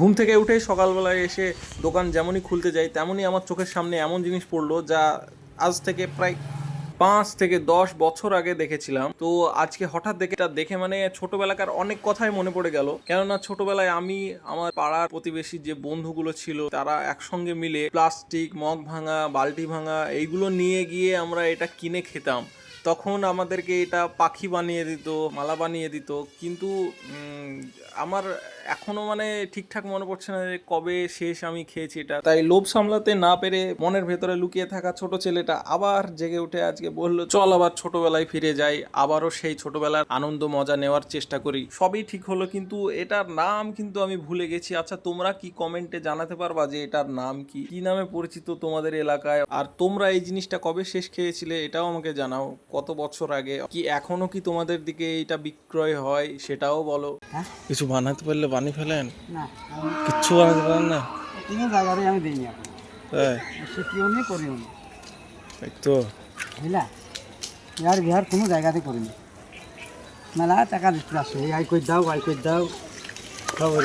ঘুম থেকে উঠে সকালবেলায় এসে দোকান যেমনই খুলতে যাই, তেমনই আমার চোখের সামনে এমন জিনিস পড়ল যা আজ থেকে প্রায় পাঁচ থেকে দশ বছর আগে দেখেছিলাম। তো আজকে হঠাৎ দেখে দেখে মানে ছোটবেলাকার অনেক কথাই মনে পড়ে গেল। কেননা ছোটবেলায় আমি, আমার পাড়ার প্রতিবেশী যে বন্ধুগুলো ছিল, তারা একসঙ্গে মিলে প্লাস্টিক, মগ ভাঙা, বালতি ভাঙা, এইগুলো নিয়ে গিয়ে আমরা এটা কিনে খেতাম। তখন আমাদেরকে এটা পাখি বানিয়ে দিত, মালা বানিয়ে দিত। কিন্তু আমার এখনও মানে ঠিকঠাক মনে পড়ছে না যে কবে শেষ আমি খেয়েছি এটা। তাই লোভ সামলাতে না পেরে মনের ভেতরে লুকিয়ে থাকা ছোট ছেলেটা আবার জেগে উঠে আজকে বলল, চল আবার ছোটবেলায় ফিরে যাই। আবারও সেই ছোটবেলার আনন্দ, মজা নেওয়ার চেষ্টা করি। সবই ঠিক হলো, কিন্তু এটার নাম কিন্তু আমি ভুলে গেছি। আচ্ছা তোমরা কি কমেন্টে জানাতে পারবা যে এটার নাম কি? কি নামে পরিচিত তোমাদের এলাকায়? আর তোমরা এই জিনিসটা কবে শেষ খেয়েছিলে এটাও আমাকে জানাও। কত বছর আগে? কি এখনও কি তোমাদের দিকে এইটা বিক্রয় হয় সেটাও বলো। হ্যাঁ? কিছু বানাতে পারলে বানিয়ে ফেলেন? না কিচ্ছু বানাতে পারেন না? কোনো জায়গারে আমি দিইনি না তাই? শিখিও নি করিও নি। এই তো। বুঝলা? ইয়ার বিহার কোনো জায়গাতে করিনি। মেলা টাকা দিতে আসে আই কই দাও আই কই দাও। খবর